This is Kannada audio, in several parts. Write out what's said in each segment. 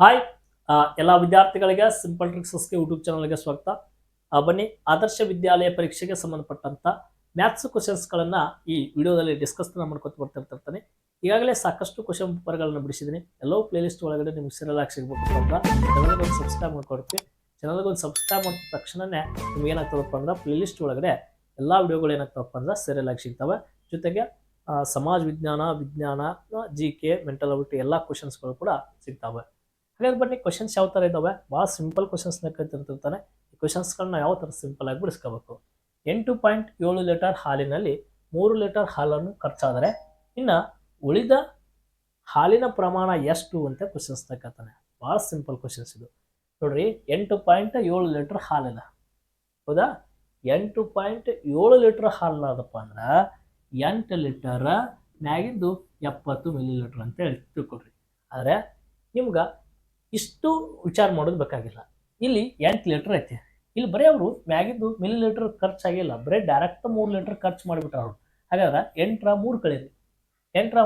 ಹಾಯ್ ಎಲ್ಲ ವಿದ್ಯಾರ್ಥಿಗಳಿಗೆ ಸಿಂಪಲ್ ಟ್ರಿಕ್ಸಸ್ಗೆ ಯೂಟ್ಯೂಬ್ ಚಾನಲ್ಗೆ ಸ್ವಾಗತ. ಬನ್ನಿ, ಆದರ್ಶ ವಿದ್ಯಾಲಯ ಪರೀಕ್ಷೆಗೆ ಸಂಬಂಧಪಟ್ಟಂತ ಮ್ಯಾಥ್ಸ್ ಕ್ವಶನ್ಸ್ಗಳನ್ನು ಈ ವಿಡಿಯೋದಲ್ಲಿ ಡಿಸ್ಕಸ್ ಮಾಡ್ಕೊತ ಬರ್ತಿರ್ತಿರ್ತಾನೆ ಈಗಾಗಲೇ ಸಾಕಷ್ಟು ಕ್ವಶನ್ ಪೇಪರ್ಗಳನ್ನು ಬಿಡಿಸಿದ್ದೀನಿ ಎಲ್ಲವೂ ಪ್ಲೇಲಿಸ್ಟ್ ಒಳಗಡೆ ನಿಮ್ಗೆ ಸೀರಿಯಲ್ ಆಗಿ ಸಿಗ್ಬೇಕು ಅಂತ ಚಾನಲ್ಗೆ ಒಂದು ಸಬ್ಸ್ಕ್ರೈಬ್ ಮಾಡ್ಕೊಡ್ತೀವಿ ಒಂದು ಸಬ್ಸ್ಕ್ರೈಬ್ ಮಾಡಿದ ತಕ್ಷಣನೇ ನಿಮ್ಗೆ ಏನಾಗ್ತದಪ್ಪ ಅಂದ್ರೆ ಪ್ಲೇಲಿಸ್ಟ್ ಒಳಗಡೆ ಎಲ್ಲ ವಿಡಿಯೋಗಳು ಏನಾಗ್ತವಪ್ಪ ಅಂದ್ರೆ ಸೀರಿಯಲ್ ಹಾಕಿ ಸಿಗ್ತವೆ. ಜೊತೆಗೆ ಸಮಾಜ ವಿಜ್ಞಾನ ವಿಜ್ಞಾನ ಜಿ ಕೆ ಮೆಂಟಲ್ ಅಬಿಲಿಟಿ ಎಲ್ಲ ಕ್ವಶನ್ಸ್ಗಳು ಕೂಡ ಸಿಗ್ತವೆ. ಹಾಗಾದ್ರೆ ಬನ್ನಿ ಕ್ವಶನ್ಸ್ ಯಾವ ಥರ ಇದ್ದಾವೆ ಭಾಳ ಸಿಂಪಲ್ ಕ್ವಶನ್ಸ್ನ ಕಲ್ತಿರ್ತಿರ್ತಾನೆ ಈ ಕ್ವಶನ್ಸ್ಗಳನ್ನ ಯಾವ ಥರ ಸಿಂಪಲ್ ಆಗಿ ಬಿಡಿಸ್ಕೋಬೇಕು? ಎಂಟು ಪಾಯಿಂಟ್ ಏಳು ಲೀಟರ್ ಹಾಲಿನಲ್ಲಿ ಮೂರು ಲೀಟರ್ ಹಾಲನ್ನು ಖರ್ಚಾದರೆ, ಇನ್ನು ಉಳಿದ ಹಾಲಿನ ಪ್ರಮಾಣ ಎಷ್ಟು ಅಂತ ಕ್ವಶನ್ಸ್ ಕೇಳ್ತಾನೆ. ಭಾಳ ಸಿಂಪಲ್ ಕ್ವಶನ್ಸ್ ಇದು. ನೋಡ್ರಿ, ಎಂಟು ಪಾಯಿಂಟ್ ಏಳು ಲೀಟರ್ ಹಾಲಿನ. ಹೌದಾ? ಎಂಟು ಪಾಯಿಂಟ್ ಏಳು ಲೀಟರ್ ಹಾಲು ಅದಪ್ಪ ಅಂದ್ರೆ, ಎಂಟು ಲೀಟರ್ ಮ್ಯಾಗಿಂದು ಎಪ್ಪತ್ತು ಮಿಲಿ ಲೀಟರ್ ಅಂತ ಹೇಳಿ ತಿಳ್ಕೊಳ್ರಿ. ಆದರೆ, ನಿಮ್ಗೆ ಇಷ್ಟು ವಿಚಾರ ಮಾಡೋದು ಬೇಕಾಗಿಲ್ಲ. ಇಲ್ಲಿ ಎಂಟು ಲೀಟರ್ ಐತಿ? ಇಲ್ಲಿ ಬರೀ ಅವರು ಮ್ಯಾಗಿದ್ದು ಮಿಲಿ ಲೀಟರ್ ಖರ್ಚಾಗಿಲ್ಲ. ಬರೀ ಡೈರೆಕ್ಟ್ ಮೂರು ಲೀಟರ್ ಖರ್ಚು ಮಾಡಿಬಿಟ್ರ ಅವರು. ಹಾಗಾದ್ರೆ ಎಂಟರ ಮೂರು ಕಳೀರಿ. ಎಂಟರ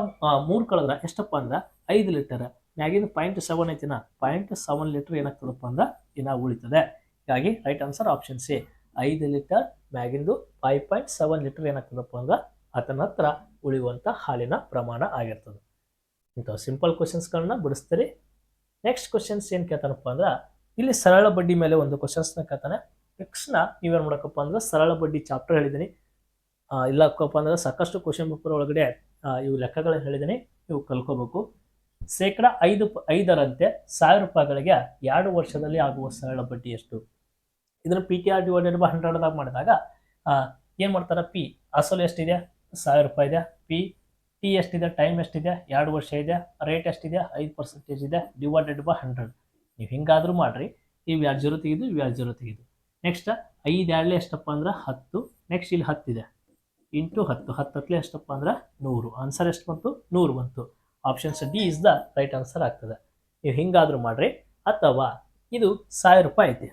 ಮೂರು ಕಳೆದ್ರೆ ಎಷ್ಟಪ್ಪ ಅಂದ್ರೆ ಐದು ಲೀಟರ್ ಮ್ಯಾಗಿಂದು ಪಾಯಿಂಟ್ ಸೆವೆನ್ ಐತಿನ? ಪಾಯಿಂಟ್ ಸೆವೆನ್ ಲೀಟರ್ ಏನಾಗ್ತದಪ್ಪ ಅಂದ್ರೆ ಇನ್ನ ಉಳಿತದೆ. ಹೀಗಾಗಿ ರೈಟ್ ಆನ್ಸರ್ ಆಪ್ಷನ್ ಸಿ ಐದು ಲೀಟರ್ ಮ್ಯಾಗಿಂದು ಫೈವ್ ಪಾಯಿಂಟ್ ಸೆವೆನ್ ಲೀಟರ್ ಏನಾಗ್ತದಪ್ಪ ಅಂದ್ರೆ ಆತನ ಹತ್ರ ಉಳಿಯುವಂಥ ಹಾಲಿನ ಪ್ರಮಾಣ ಆಗಿರ್ತದೆ. ಇಂಥ ಸಿಂಪಲ್ ಕ್ವಶನ್ಸ್ಗಳನ್ನ ಬಿಡಿಸ್ತೀರಿ. ನೆಕ್ಸ್ಟ್ ಕ್ವಶನ್ಸ್ ಏನು ಕೇಳ್ತಾನಪ್ಪ ಅಂದ್ರೆ, ಇಲ್ಲಿ ಸರಳ ಬಡ್ಡಿ ಮೇಲೆ ಒಂದು ಕ್ವಶನ್ಸ್ನ ಕೇಳ್ತಾನೆ. ನೆಕ್ಸ್ಟ್ನ ನೀವೇನು ಮಾಡಬೇಕಪ್ಪ ಅಂದ್ರೆ, ಸರಳ ಬಡ್ಡಿ ಚಾಪ್ಟರ್ ಹೇಳಿದ್ದೀನಿ ಇಲ್ಲಕ್ಕಪ್ಪ ಅಂದ್ರೆ ಸಾಕಷ್ಟು ಕ್ವಶನ್ ಪೇಪರ್ ಒಳಗಡೆ ಇವು ಲೆಕ್ಕಗಳನ್ನ ಹೇಳಿದ್ದೀನಿ ಇವು ಕಲ್ಕೋಬೇಕು. ಶೇಕಡ ಐದು ಐದರಂತೆ ಸಾವಿರ ರೂಪಾಯಿಗಳಿಗೆ ಎರಡು ವರ್ಷದಲ್ಲಿ ಆಗುವ ಸರಳ ಬಡ್ಡಿ ಎಷ್ಟು? ಇದನ್ನು P T R divided by ಹಂಡ್ರೆಡ್ದಾಗ ಮಾಡಿದಾಗ ಏನು ಮಾಡ್ತಾರೆ? ಪಿ ಅಸಲು ಎಷ್ಟಿದೆ ಸಾವಿರ ರೂಪಾಯಿ ಇದೆ ಪಿ ಟಿ ಎಷ್ಟಿದೆ ಟೈಮ್ ಎಷ್ಟಿದೆ, ಎರಡು ವರ್ಷ ಇದೆ ರೇಟ್ ಎಷ್ಟಿದೆ, ಐದು ಪರ್ಸೆಂಟೇಜ್ ಇದೆ ಡಿವೈಡೆಡ್ ಬೈ ಹಂಡ್ರೆಡ್ ನೀವು ಹಿಂಗಾದರೂ ಮಾಡಿರಿ ಇವು ಎರಡು ಜೀರೋ ತೆಗೆದು ಇವು ಎರಡು ಜೀರೋ ತೆಗೆದು. ನೆಕ್ಸ್ಟ್ ಐದು ಎರಡಲೇ ಎಷ್ಟಪ್ಪ ಅಂದ್ರೆ ಹತ್ತು. ನೆಕ್ಸ್ಟ್ ಇಲ್ಲಿ ಹತ್ತಿದೆ ಇಂಟು ಹತ್ತು ಹತ್ತು ಹತ್ತಲೇ ಎಷ್ಟಪ್ಪ ಅಂದ್ರೆ ನೂರು. ಆನ್ಸರ್ ಎಷ್ಟು ಬಂತು? ನೂರು ಬಂತು. Options D is the right answer ಆಗ್ತದೆ. ನೀವು ಹಿಂಗಾದರೂ ಮಾಡಿರಿ, ಅಥವಾ ಇದು ಸಾವಿರ ರೂಪಾಯಿ ಐತಿ.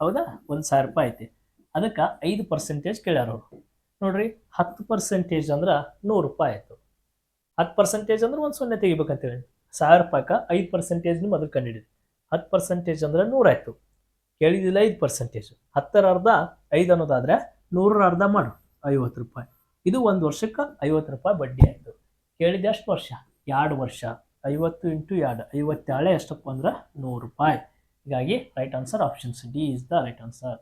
ಹೌದಾ? ಒಂದು ಸಾವಿರ ರೂಪಾಯಿ ಐತಿ. ಅದಕ್ಕೆ ಐದು ಪರ್ಸೆಂಟೇಜ್ ಕೇಳ್ಯಾರ ಅವರು. ನೋಡ್ರಿ, ಹತ್ತು ಪರ್ಸೆಂಟೇಜ್ ಅಂದ್ರೆ ನೂರು ರೂಪಾಯಿ ಆಯಿತು. ಹತ್ತು ಪರ್ಸೆಂಟೇಜ್ ಅಂದ್ರೆ ಒಂದು ಸೊನ್ನೆ ತೆಗಿಬೇಕಂತೇಳಿ. ಸಾವಿರ ಪಾಕ ಐದು ಪರ್ಸೆಂಟೇಜ್ ನಿಮ್ಮ ಅದಕ್ಕೆ ಕಂಡಿಡಿರಿ ಹತ್ತು ಪರ್ಸೆಂಟೇಜ್ ಅಂದ್ರೆ ನೂರಾಯ್ತು. ಕೇಳಿದಿಲ್ಲ ಐದು ಪರ್ಸೆಂಟೇಜ್ ಹತ್ತರ ಅರ್ಧ, ಐದು ಅನ್ನೋದಾದ್ರೆ ನೂರರ ಅರ್ಧ ಮಾಡು, ಐವತ್ತು ರೂಪಾಯಿ. ಇದು ಒಂದು ವರ್ಷಕ್ಕೆ ಐವತ್ತು ರೂಪಾಯಿ ಬಡ್ಡಿ ಆಯಿತು. ಕೇಳಿದ ಎಷ್ಟು ವರ್ಷ? ಎರಡು ವರ್ಷ? ಐವತ್ತು ಇಂಟು ಎರಡು ಐವತ್ತೇಳೆ ಎಷ್ಟಪ್ಪ ಅಂದ್ರೆ ನೂರು ರೂಪಾಯಿ. ಹೀಗಾಗಿ right answer options D is the right answer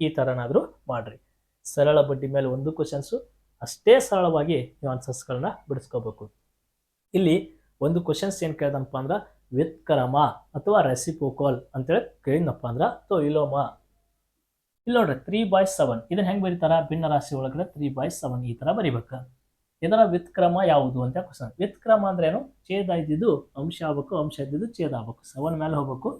ಈ ಥರನಾದರೂ ಮಾಡಿರಿ. ಸರಳ ಬಡ್ಡಿ ಮೇಲೆ ಒಂದು ಕ್ವಶನ್ಸು ಅಷ್ಟೇ ಸರಳವಾಗಿ ನೀವು ಆನ್ಸರ್ಸ್ಗಳನ್ನ ಬಿಡಿಸ್ಕೋಬೇಕು. ಇಲ್ಲಿ ಒಂದು ಕ್ವಶನ್ಸ್ ಏನು ಕೇಳ್ದನಪ್ಪ ಅಂದ್ರೆ ಕ್ರಮ ಅಥವಾ ರೆಸಿಪೋಕೋಲ್ ಅಂತೇಳಿ ಕೇಳಿದ್ನಪ್ಪ ಅಂದ್ರೆ ಅಥವಾ ಇಲೋಮ ಇಲ್ಲಿ ನೋಡ್ರಿ ತ್ರೀ ಬೈ ಸೆವೆನ್ ಇದನ್ನ ಹೆಂಗೆ ಬರೀತಾರ? ಭಿನ್ನ ರಾಶಿ ಒಳಗಡೆ ತ್ರೀ ಬೈ ಸೆವೆನ್ ಈ ಥರ ಬರಿಬೇಕು. ಇದರ ವ್ಯತ್ಕ್ರಮ ಯಾವುದು ಅಂತ ಕ್ವಶನ್ ವ್ಯತ್ಕ್ರಮ ಅಂದ್ರೆ ಏನು? ಛೇದ ಇದ್ದಿದ್ದು ಅಂಶ ಆಗ್ಬೇಕು, ಅಂಶ ಇದ್ದಿದ್ದು ಛೇದ ಆಗ್ಬೇಕು. ಸೆವೆನ್ ಮೇಲೆ ಹೋಗ್ಬೇಕು.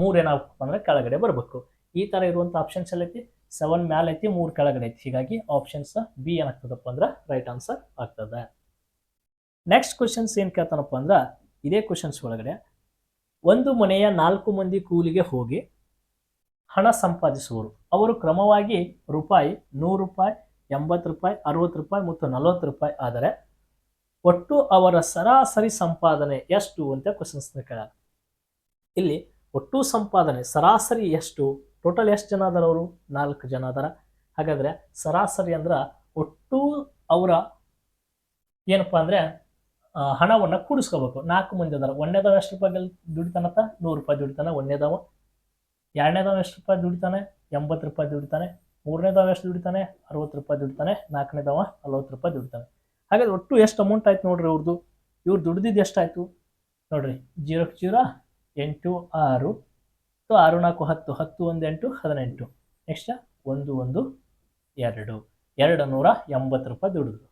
ಮೂರ್ ಏನಾಗಬೇಕು ಅಂದ್ರೆ ಕೆಳಗಡೆ ಬರಬೇಕು. ಈ ತರ ಇರುವಂಥ ಆಪ್ಷನ್ಸ್ ಎಲ್ಲ ಐತಿ ಸೆವೆನ್ ಮ್ಯಾಲ ಐತಿ, ಮೂರ್ ಕೆಳಗಡೆ ಐತಿ. ಹೀಗಾಗಿ ಆಪ್ಷನ್ಸ್ ಬಿ ಏನಾಗ್ತದಪ್ಪ ಅಂದ್ರೆ ರೈಟ್ ಆನ್ಸರ್ ಆಗ್ತದೆ. ನೆಕ್ಸ್ಟ್ ಕ್ವಶನ್ಸ್ ಏನು ಕೇಳ್ತಾನಪ್ಪ ಅಂದ್ರೆ, ಇದೇ ಕ್ವಶನ್ಸ್ ಒಳಗಡೆ, ಒಂದು ಮನೆಯ ನಾಲ್ಕು ಮಂದಿ ಕೂಲಿಗೆ ಹೋಗಿ ಹಣ ಸಂಪಾದಿಸುವರು ಅವರು ಕ್ರಮವಾಗಿ ರೂಪಾಯಿ ನೂರು ರೂಪಾಯಿ, ಎಂಬತ್ತು ರೂಪಾಯಿ, ಅರವತ್ತು ರೂಪಾಯಿ ಮತ್ತು ನಲವತ್ತು ರೂಪಾಯಿ. ಆದರೆ ಒಟ್ಟು ಅವರ ಸರಾಸರಿ ಸಂಪಾದನೆ ಎಷ್ಟು ಅಂತ ಕ್ವಶನ್ಸ್ ಕೇಳ ಇಲ್ಲಿ ಒಟ್ಟು ಸಂಪಾದನೆ, ಸರಾಸರಿ ಎಷ್ಟು? ಟೋಟಲ್ ಎಷ್ಟು ಜನ ಅದಾರ ಅವರು? ನಾಲ್ಕು ಜನ ಅದಾರ. ಹಾಗಾದ್ರೆ ಸರಾಸರಿ ಅಂದ್ರೆ ಒಟ್ಟು ಅವರ ಏನಪ್ಪ ಅಂದರೆ ಹಣವನ್ನು ಕೂಡಿಸ್ಕೋಬೇಕು. ನಾಲ್ಕು ಮಂದಿ ಅದಾರ. ಒಂದನೇದವ ಎಷ್ಟು ರೂಪಾಯಿ ದುಡಿತಾನತ್ತ ನೂರು ರೂಪಾಯಿ ದುಡಿತಾನೆ ಒಂದನೇದವ ಎರಡನೇದವ ಎಷ್ಟು ರೂಪಾಯಿ ದುಡಿತಾನೆ? ಎಂಬತ್ತು ರೂಪಾಯಿ ದುಡಿತಾನೆ. ಮೂರನೇದವ ಎಷ್ಟು ದುಡಿತಾನೆ? ಅರವತ್ತು ರೂಪಾಯಿ ದುಡಿತಾನೆ. ನಾಲ್ಕನೇದವ ನಲ್ವತ್ತು ರೂಪಾಯಿ ದುಡಿತಾನೆ. ಹಾಗಾದ್ರೆ ಒಟ್ಟು ಎಷ್ಟು ಅಮೌಂಟ್ ಆಯ್ತು ನೋಡ್ರಿ ಅವ್ರದ್ದು ಇವ್ರು ದುಡ್ದಿದ್ದು ಎಷ್ಟಾಯ್ತು ನೋಡ್ರಿ, ಜೀರೋ ಜೀರೋ, ಎಂಟು, ಆರು ಸೊ ಆರು, ನಾಲ್ಕು, ಹತ್ತು ಹತ್ತು, ಒಂದು, ಎಂಟು, ಹದಿನೆಂಟು. ನೆಕ್ಸ್ಟ್ ಒಂದು ಒಂದು, ಎರಡು. ಎರಡು ನೂರ ಎಂಬತ್ತು ರೂಪಾಯಿ ದುಡಿದ್ರು.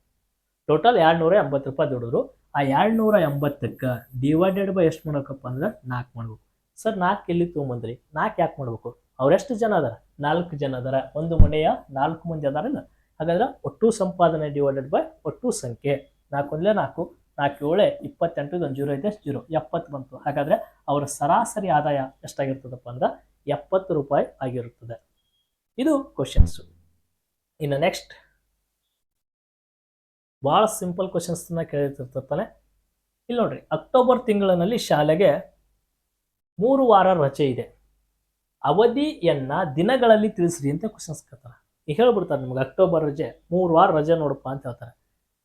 ಟೋಟಲ್ ಎರಡು ನೂರ ಎಂಬತ್ತು ರೂಪಾಯಿ ದುಡಿದ್ರು. ಆ ಎರಡು ನೂರ ಎಂಬತ್ತಕ್ಕೆ ಡಿವೈಡೆಡ್ ಬೈ ಎಷ್ಟು ಮಾಡ್ಬೇಕಪ್ಪ ಅಂದ್ರೆ ನಾಲ್ಕು ಮಾಡ್ಬೇಕು. ಸರ್ ನಾಲ್ಕು ಎಲ್ಲಿ ತೊಗೊಂಬಂದ್ರಿ? ನಾಲ್ಕು ಯಾಕೆ ಮಾಡ್ಬೇಕು? ಅವ್ರೆಷ್ಟು ಜನ ಅದಾರ? ನಾಲ್ಕು ಜನ ಅದಾರ. ಒಂದು ಮನೆಯ ನಾಲ್ಕು ಮಂದಿ ಅದಾರಲ್ಲ ಹಾಗಾದ್ರೆ ಒಟ್ಟು ಸಂಪಾದನೆ ಡಿವೈಡೆಡ್ ಬೈ ಒಟ್ಟು ಸಂಖ್ಯೆ. ನಾಲ್ಕು ಒಂದಲೇ ನಾಲ್ಕು. ನಾಲ್ಕು ಏಳೆ ಇಪ್ಪತ್ತೆಂಟು ಇದೊಂದು ಜೀರೋ ಇದೆ ಜೀರೋ. ಎಪ್ಪತ್ತು ಬಂತು. ಹಾಗಾದ್ರೆ ಅವರ ಸರಾಸರಿ ಆದಾಯ ಎಷ್ಟಾಗಿರ್ತದಪ್ಪ ಅಂದ್ರೆ ಎಪ್ಪತ್ತು ರೂಪಾಯಿ ಆಗಿರುತ್ತದೆ. ಇದು ಕ್ವಶನ್ಸು ಇನ್ನು ನೆಕ್ಸ್ಟ್ ಭಾಳ ಸಿಂಪಲ್ ಕ್ವಶನ್ಸ್ನ ಕೇಳಿರ್ತಿರ್ತಾನೆ ಇಲ್ಲಿ ನೋಡ್ರಿ, ಅಕ್ಟೋಬರ್ ತಿಂಗಳಿನಲ್ಲಿ ಶಾಲೆಗೆ ಮೂರು ವಾರ ರಜೆ ಇದೆ. ಅವಧಿಯನ್ನ ದಿನಗಳಲ್ಲಿ ತಿಳಿಸ್ರಿ ಅಂತ ಕ್ವಶನ್ಸ್ ಕೇಳ್ತಾರೆ. ಈಗ ಹೇಳ್ಬಿಡ್ತಾರೆ ನಿಮ್ಗೆ, ಅಕ್ಟೋಬರ್ ರಜೆ, ಮೂರು ವಾರ ರಜೆ ನೋಡಪ್ಪ ಅಂತ ಹೇಳ್ತಾರೆ.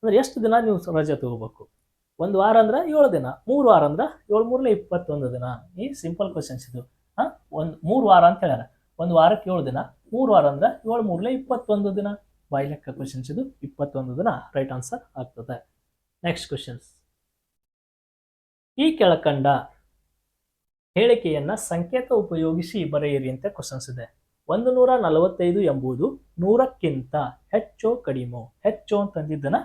ಅಂದ್ರೆ ಎಷ್ಟು ದಿನ ನೀವು ರಜೆ ತಗೋಬೇಕು? ಒಂದು ವಾರ ಅಂದ್ರೆ ಏಳು ದಿನ, ಮೂರು ವಾರ ಅಂದ್ರೆ ಏಳು ಮೂರಲೆ ಇಪ್ಪತ್ತೊಂದು ದಿನ. ಈ ಸಿಂಪಲ್ ಕ್ವಶನ್ಸ್ ಇದು. ಹಾಂ? ಒಂದು ಮೂರು ವಾರ ಅಂತ ಹೇಳ್ಯಾರ. ಒಂದು ವಾರಕ್ಕೆ ಏಳು ದಿನ, ಮೂರು ವಾರ ಅಂದ್ರೆ ಏಳು ಮೂರಲೆ ಇಪ್ಪತ್ತೊಂದು ದಿನ. ಬಾಯಿ ಲೆಕ್ಕ ಕ್ವಶನ್ಸ್ ಇದು, ಇಪ್ಪತ್ತೊಂದು ದಿನ ರೈಟ್ ಆನ್ಸರ್ ಆಗ್ತದೆ. ನೆಕ್ಸ್ಟ್ ಕ್ವಶನ್ಸ್ ಈ ಕೆಳಕಂಡ ಹೇಳಿಕೆಯನ್ನ ಸಂಕೇತ ಉಪಯೋಗಿಸಿ ಬರೆಯಿರಿ ಅಂತ ಕ್ವಶನ್ಸ್ ಇದೆ. ಒಂದು ನೂರ ನಲವತ್ತೈದು ಎಂಬುದು ನೂರಕ್ಕಿಂತ ಹೆಚ್ಚೋ, ಕಡಿಮೋ, ಹೆಚ್ಚೋ ಅಂತಂದಿದ್ದನ್ನ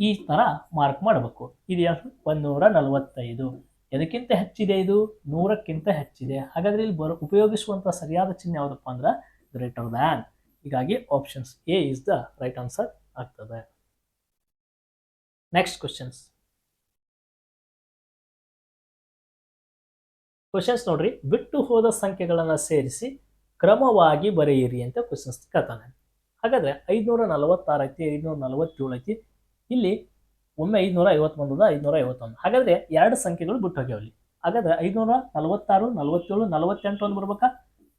ಈ ತರ ಮಾರ್ಕ್ ಮಾಡಬೇಕು. ಇದು ಯಾವುದು ಒಂದೂರ ನಲವತ್ತೈದು. ಎದಕ್ಕಿಂತ ಹೆಚ್ಚಿದೆ ಇದು? ನೂರಕ್ಕಿಂತ ಹೆಚ್ಚಿದೆ. ಹಾಗಾದ್ರೆ ಇಲ್ಲಿ ಬರೋ ಉಪಯೋಗಿಸುವಂತ ಸರಿಯಾದ ಚಿಹ್ನೆ ಯಾವುದಪ್ಪ ಅಂದ್ರೆ ಗ್ರೇಟರ್ ದ್ಯಾನ್ ಹೀಗಾಗಿ options A is the right answer ಆಗ್ತದೆ. ನೆಕ್ಸ್ಟ್ ಕ್ವಶನ್ಸ್ ಕ್ವಶನ್ಸ್ ನೋಡ್ರಿ. ಬಿಟ್ಟು ಹೋದ ಸಂಖ್ಯೆಗಳನ್ನು ಸೇರಿಸಿ ಕ್ರಮವಾಗಿ ಬರೆಯಿರಿ ಅಂತ ಕ್ವಶನ್ಸ್ ಕೇಳ್ತಾನೆ. ಹಾಗಾದ್ರೆ ಐದುನೂರ ನಲವತ್ತಾರು ಐತಿ ಐದುನೂರ ನಲವತ್ತೇಳು ಐತಿ ಇಲ್ಲಿ ಒಮ್ಮೆ ಐದುನೂರ ಐವತ್ತೊಂದು ಐದುನೂರ ಐವತ್ತೊಂದು. ಹಾಗಾದ್ರೆ ಎರಡು ಸಂಖ್ಯೆಗಳು ಬಿಟ್ಟು ಹೋಗ್ಯಾವ ಇಲ್ಲಿ. ಹಾಗಾದ್ರೆ ಐದುನೂರ ನಲವತ್ತಾರು, ನಲವತ್ತೇಳು, ನಲವತ್ತೆಂಟು ಒಂದು ಬರ್ಬೇಕಾ?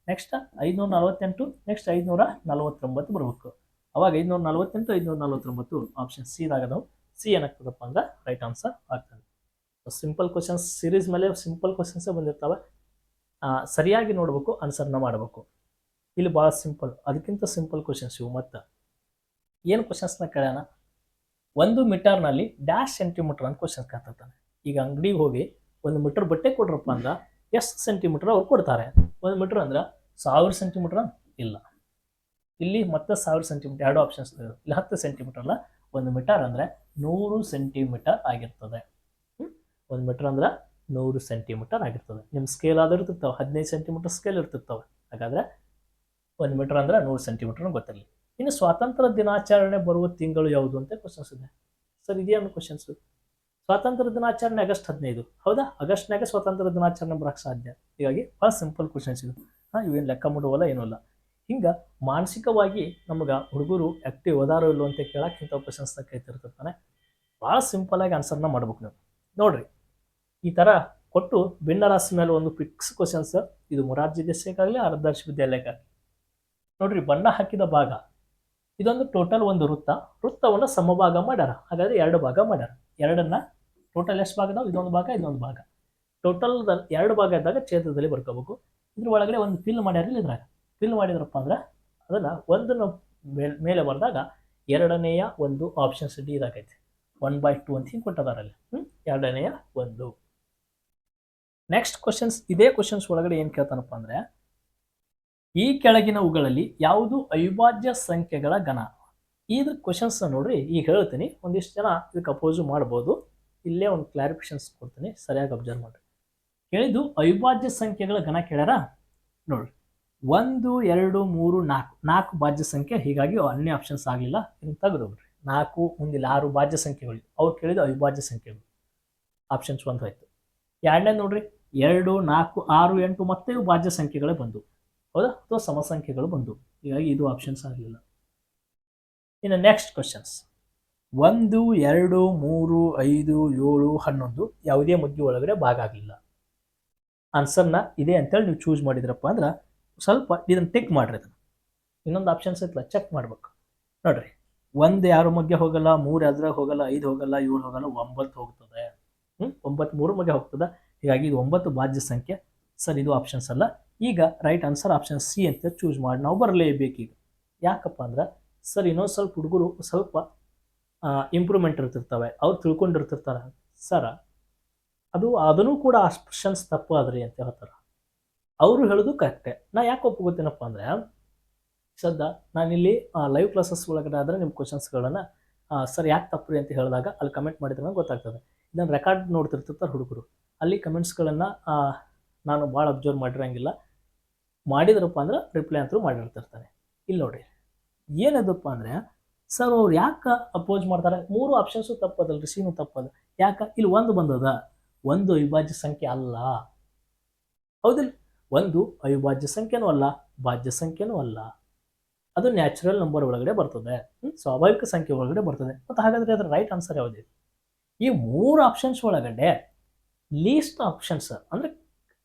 ನೆಕ್ಸ್ಟ್ ಐದುನೂರ ನಲವತ್ತೆಂಟು ನೆಕ್ಸ್ಟ್ ಐದುನೂರ ನಲವತ್ತೊಂಬತ್ತು ಬರಬೇಕು. ಅವಾಗ ಐದುನೂರ ನಲವತ್ತೆಂಟು, ಐದುನೂರ ನಲವತ್ತೊಂಬತ್ತು ಆಪ್ಷನ್ ಸಿ ನಾವು ಸಿ ಏನಾಗ್ತದಪ್ಪ ಅಂದ್ರೆ ರೈಟ್ ಆನ್ಸರ್ ಆಗ್ತದೆ. ಸಿಂಪಲ್ ಕ್ವಶನ್ಸ್ ಸೀರೀಸ್ ಮೇಲೆ ಸಿಂಪಲ್ ಕ್ವಶನ್ಸೇ ಬಂದಿರ್ತವೆ. ಸರಿಯಾಗಿ ನೋಡಬೇಕು ಆನ್ಸರ್ನ ಮಾಡಬೇಕು. ಇಲ್ಲಿ ಭಾಳ ಸಿಂಪಲ್ ಅದಕ್ಕಿಂತ ಸಿಂಪಲ್ ಕ್ವಶನ್ಸ್ ಇವು. ಮತ್ತು ಏನು ಕ್ವಶನ್ಸ್ನ ಕೇಳ್ಯಾನ ಒಂದು ಮೀಟರ್ನಲ್ಲಿ ಡ್ಯಾಶ್ ಸೆಂಟಿಮೀಟರ್ ಅಂತ ಕ್ವಶನ್ ಕೇಳ್ತಾನೆ ಈಗ ಅಂಗಡಿಗೆ ಹೋಗಿ ಒಂದು ಮೀಟರ್ ಬಟ್ಟೆ ಕೊಡ್ರಪ್ಪ ಅಂದ್ರೆ ಎಷ್ಟು ಸೆಂಟಿಮೀಟರ್ ಅವ್ರು ಕೊಡ್ತಾರೆ? ಒಂದು ಮೀಟರ್ ಅಂದ್ರೆ ಸಾವಿರ ಸೆಂಟಿಮೀಟರ್ ಇಲ್ಲ. ಇಲ್ಲಿ ಮತ್ತೆ ಸಾವಿರ ಸೆಂಟಿಮೀಟರ್ ಎರಡು ಆಪ್ಷನ್ಸ್ ಇಲ್ಲಿ ಹತ್ತು ಸೆಂಟಿಮೀಟರ್ ಅಲ್ಲ, ಒಂದು ಮೀಟರ್ ಅಂದರೆ ನೂರು ಸೆಂಟಿಮೀಟರ್ ಆಗಿರ್ತದೆ? ಒಂದು ಮೀಟರ್ ಅಂದ್ರೆ ನೂರು ಸೆಂಟಿಮೀಟರ್ ಆಗಿರ್ತದೆ. ನಿಮ್ಮ ಸ್ಕೇಲ್ ಆದ್ರೂ ಇರ್ತಿರ್ತಾವೆ, ಹದಿನೈದು ಸೆಂಟಿಮೀಟರ್ ಸ್ಕೇಲ್ ಇರ್ತಿರ್ತಾವೆ. ಹಾಗಾದ್ರೆ ಒಂದು ಮೀಟರ್ ಅಂದ್ರೆ ನೂರು ಸೆಂಟಿಮೀಟರ್ ಗೊತ್ತಿರಲಿ. ಇನ್ನು ಸ್ವಾತಂತ್ರ್ಯ ದಿನಾಚರಣೆ ಬರುವ ತಿಂಗಳು ಯಾವುದು ಅಂತ ಕ್ವಶನ್ಸ್ ಇದೆ. ಸರ್ ಇದೇನು ಕ್ವಶನ್ಸ್ ಸ್ವಾತಂತ್ರ್ಯ ದಿನಾಚರಣೆ ಆಗಸ್ಟ್ ಹದಿನೈದು. ಹೌದಾ? ಆಗಸ್ಟ್ನಾಗ ಸ್ವಾತಂತ್ರ್ಯ ದಿನಾಚರಣೆ ಬರಕ್ಕೆ ಸಾಧ್ಯ? ಹೀಗಾಗಿ ಭಾಳ ಸಿಂಪಲ್ ಕ್ವಶನ್ಸ್ ಇದು. ಹಾಂ, ಇವೇನು ಲೆಕ್ಕ ಮಾಡುವಲ್ಲ, ಏನೂ ಇಲ್ಲ ಹಿಂಗೆ ಮಾನಸಿಕವಾಗಿ ನಮ್ಗೆ ಹುಡುಗರು ಆ್ಯಕ್ಟಿವ್ ಅದಾರೋ ಇಲ್ಲೋ ಅಂತ ಕೇಳಕ್ಕೆ ಇಂಥ ಕೈತಿರ್ತಿರ್ತಾನೆ ಭಾಳ ಸಿಂಪಲಾಗಿ ಆನ್ಸರ್ನ ಮಾಡ್ಬೇಕು ನೀವು. ನೋಡ್ರಿ, ಈ ಥರ ಕೊಟ್ಟು ಭಿನ್ನರಾಶಿ ಮೇಲೆ ಒಂದು ಫಿಕ್ಸ್ ಕ್ವಶನ್ಸ್ ಇದು ಮೊರಾರ್ಜಿ ದೇಶಕ್ಕಾಗಲಿ ಅರ್ಧರ್ಶ ವಿದ್ಯಾಲಯಕ್ಕಾಗಲಿ ನೋಡ್ರಿ, ಬಣ್ಣ ಹಾಕಿದ ಭಾಗ. ಇದೊಂದು ಟೋಟಲ್ ಒಂದು ವೃತ್ತ. ವೃತ್ತವನ್ನು ಸಮಭಾಗ ಮಾಡ್ಯಾರ ಹಾಗಾದ್ರೆ ಎರಡು ಭಾಗ ಮಾಡ್ಯಾರ ಎರಡನ್ನ ಟೋಟಲ್ ಎಷ್ಟು ಭಾಗ ಇದಾವೆ ಇದೊಂದು ಭಾಗ ಇದೊಂದು ಭಾಗ. ಟೋಟಲ್ ಎರಡು ಭಾಗ ಇದ್ದಾಗ ಛೇದದಲ್ಲಿ ಬರ್ಕೋಬೇಕು. ಇದ್ರ ಒಳಗಡೆ ಒಂದು ಫಿಲ್ ಮಾಡ್ಯಾರ ಇದ್ರಾಗ. ಫಿಲ್ ಮಾಡಿದ್ರಪ್ಪ ಅಂದ್ರೆ ಅದನ್ನ ಒಂದನ್ನು ಮೇಲ್- ಮೇಲೆ ಬರೆದಾಗ ಎರಡನೆಯ ಒಂದು ಆಪ್ಷನ್ಸ್ ಡಿ ಇದಾಗೈತೆ. ಒನ್ ಬೈ ಟು ಅಂತ ಹಿಂಗೆ ಕೊಟ್ಟದಾರಲ್ಲಿ ಹ್ಞೂ ಎರಡನೆಯ ಒಂದು. ನೆಕ್ಸ್ಟ್ ಕ್ವಶನ್ಸ್ ಇದೇ ಕ್ವಶನ್ಸ್ ಒಳಗಡೆ ಏನು ಕೇಳ್ತಾನಪ್ಪ ಅಂದ್ರೆ ಈ ಕೆಳಗಿನವುಗಳಲ್ಲಿ ಯಾವುದು ಅವಿಭಾಜ್ಯ ಸಂಖ್ಯೆಗಳ ಘನ? ಇದ್ರ ಕ್ವಶನ್ಸ್ ನೋಡ್ರಿ, ಈಗ ಹೇಳ್ತೀನಿ. ಒಂದಿಷ್ಟು ಜನ ಇದಕ್ಕೆ ಅಪೋಸು ಮಾಡ್ಬೋದು. ಇಲ್ಲೇ ಒಂದು ಕ್ಲಾರಿಫಿಕೇಶನ್ಸ್ ಕೊಡ್ತೀನಿ, ಸರಿಯಾಗಿ ಅಬ್ಸರ್ವ್ ಮಾಡ್ರಿ. ಕೇಳಿದ್ದು ಅವಿಭಾಜ್ಯ ಸಂಖ್ಯೆಗಳ ಘನ ಕೇಳ್ಯಾರ? ನೋಡ್ರಿ. ಒಂದು, ಎರಡು, ಮೂರು, ನಾಲ್ಕು. ನಾಲ್ಕು ಭಾಜ್ಯ ಸಂಖ್ಯೆ, ಹೀಗಾಗಿ ಅನ್ಯ ಆಪ್ಷನ್ಸ್ ಆಗಲಿಲ್ಲ. ಇದನ್ನು ತೆಗೆದೋಗ್ರಿ ನಾಲ್ಕು, ಮುಂದಿಲ್ಲ, ಆರು ಭಾಜ್ಯ ಸಂಖ್ಯೆಗಳು. ಅವ್ರು ಕೇಳಿದ ಅವಿಭಾಜ್ಯ ಸಂಖ್ಯೆಗಳು. ಆಪ್ಷನ್ಸ್ ಒಂದು ಆಯಿತು ಎರಡನೇ ನೋಡ್ರಿ. ಎರಡು, ನಾಲ್ಕು, ಆರು, ಎಂಟು ಮತ್ತೆ ಭಾಜ್ಯ ಸಂಖ್ಯೆಗಳೇ ಬಂದು ಹೌದಾ? ಅಥವಾ ಸಮಸಂಖ್ಯೆಗಳು ಬಂದವು ಹೀಗಾಗಿ ಇದು ಆಪ್ಷನ್ಸ್ ಆಗಲಿಲ್ಲ. ಇನ್ನು ನೆಕ್ಸ್ಟ್ ಕ್ವಶನ್ಸ್ ಒಂದು, ಎರಡು, ಮೂರು, ಐದು, ಏಳು, ಹನ್ನೊಂದು ಯಾವುದೇ ಮುದ್ದೆ ಒಳಗಡೆ ಭಾಗ ಆಗಲಿಲ್ಲ. ಆನ್ಸರ್ನ ಇದೆ ಅಂತೇಳಿ ನೀವು ಚೂಸ್ ಮಾಡಿದ್ರಪ್ಪ ಅಂದ್ರೆ ಸ್ವಲ್ಪ ಇದನ್ನು ಟಿಕ್ ಮಾಡ್ರಿ ಅದನ್ನು. ಇನ್ನೊಂದು ಆಪ್ಷನ್ಸ್ ಐತಲ್ಲ ಚೆಕ್ ಮಾಡ್ಬೇಕು. ನೋಡ್ರಿ. ಒಂದು ಯಾರು ಮಗ್ಗೆ ಹೋಗಲ್ಲ, ಮೂರು ಅದ್ರಾಗ ಹೋಗಲ್ಲ, ಐದು ಹೋಗಲ್ಲ, ಏಳು ಹೋಗಲ್ಲ, ಒಂಬತ್ತು ಹೋಗ್ತದೆ. ಹ್ಞೂ ಒಂಬತ್ತು ಮೂರು ಮಗ್ಗೆ ಹೋಗ್ತದೆ. ಹೀಗಾಗಿ ಇದು ಒಂಬತ್ತು ಭಾಜ್ಯ ಸಂಖ್ಯೆ. ಸರ್, ಇದು ಆಪ್ಷನ್ಸ್ ಅಲ್ಲ. ಈಗ ರೈಟ್ ಆನ್ಸರ್ ಆಪ್ಷನ್ ಸಿ ಅಂತ ಚೂಸ್ ಮಾಡಿ. ನಾವು ಬರಲೇಬೇಕೀಗ ಯಾಕಪ್ಪ ಅಂದ್ರೆ ಸರ್ ಇನ್ನೊಂದು ಸ್ವಲ್ಪ ಹುಡುಗರು ಸ್ವಲ್ಪ ಇಂಪ್ರೂವ್ಮೆಂಟ್ ಇರ್ತಿರ್ತವೆ. ಅವ್ರು ತಿಳ್ಕೊಂಡಿರ್ತಿರ್ತಾರೆ. ಸರ ಅದು, ಅದನ್ನು ಕೂಡ ಆಪ್ಷನ್ಸ್ ತಪ್ಪು ಆದ್ರಿ ಅಂತ ಹೇಳ್ತಾರೆ. ಅವರು ಹೇಳೋದು ಕರೆಕ್ಟೆ ನಾ ಯಾಕೆ ಒಪ್ಕೋತೀನಪ್ಪ ಅಂದರೆ ಸದ್ದ ನಾನಿಲ್ಲಿ ಲೈವ್ ಕ್ಲಾಸಸ್ ಒಳಗಡೆ ಆದರೆ ನಿಮ್ಮ ಕ್ವಶನ್ಸ್ಗಳನ್ನು ಸರ್ ಯಾಕೆ ತಪ್ಪು ಅಂತ ಹೇಳಿದಾಗ ಅಲ್ಲಿ ಕಮೆಂಟ್ ಮಾಡಿದ್ರೆ ಗೊತ್ತಾಗ್ತದೆ. ಇದನ್ನು ರೆಕಾರ್ಡ್ ನೋಡ್ತಿರ್ತಿರ್ತಾರೆ ಹುಡುಗರು. ಅಲ್ಲಿ ಕಮೆಂಟ್ಸ್ಗಳನ್ನು ನಾನು ಭಾಳ ಅಬ್ಸರ್ವ್ ಮಾಡಿರಂಗಿಲ್ಲ. ಮಾಡಿದ್ರಪ್ಪ ಅಂದ್ರೆ ರಿಪ್ಲೈ ಅಂತೂ ಮಾಡಿರ್ತಿರ್ತಾರೆ. ಇಲ್ಲಿ ನೋಡ್ರಿ, ಏನದಪ್ಪ ಅಂದ್ರೆ ಸರ್ ಅವ್ರು ಯಾಕೆ ಅಪೋಸ್ ಮಾಡ್ತಾರೆ? ಮೂರು ಆಪ್ಷನ್ಸು ತಪ್ಪದಲ್ರಿ ಸೀನು ತಪ್ಪದ. ಯಾಕೆ? ಇಲ್ಲಿ ಒಂದು ಬಂದದ, ಒಂದು ಅವಿಭಾಜ್ಯ ಸಂಖ್ಯೆ ಅಲ್ಲ. ಹೌದಿಲ್ಲ ಒಂದು ಅವಿಭಾಜ್ಯ ಸಂಖ್ಯೆನೂ ಅಲ್ಲ, ಭಾಜ್ಯ ಸಂಖ್ಯೆನೂ ಅಲ್ಲ. ಅದು ನ್ಯಾಚುರಲ್ ನಂಬರ್ ಒಳಗಡೆ ಬರ್ತದೆ? ಸ್ವಾಭಾವಿಕ ಸಂಖ್ಯೆ ಒಳಗಡೆ ಬರ್ತದೆ. ಮತ್ತು ಹಾಗಾದರೆ ಅದರ ರೈಟ್ ಆನ್ಸರ್ ಯಾವುದಿದೆ ಈ ಮೂರು ಆಪ್ಷನ್ಸ್ ಒಳಗಡೆ ಲೀಸ್ಟ್ ಆಪ್ಷನ್ಸ್ ಅಂದ್ರೆ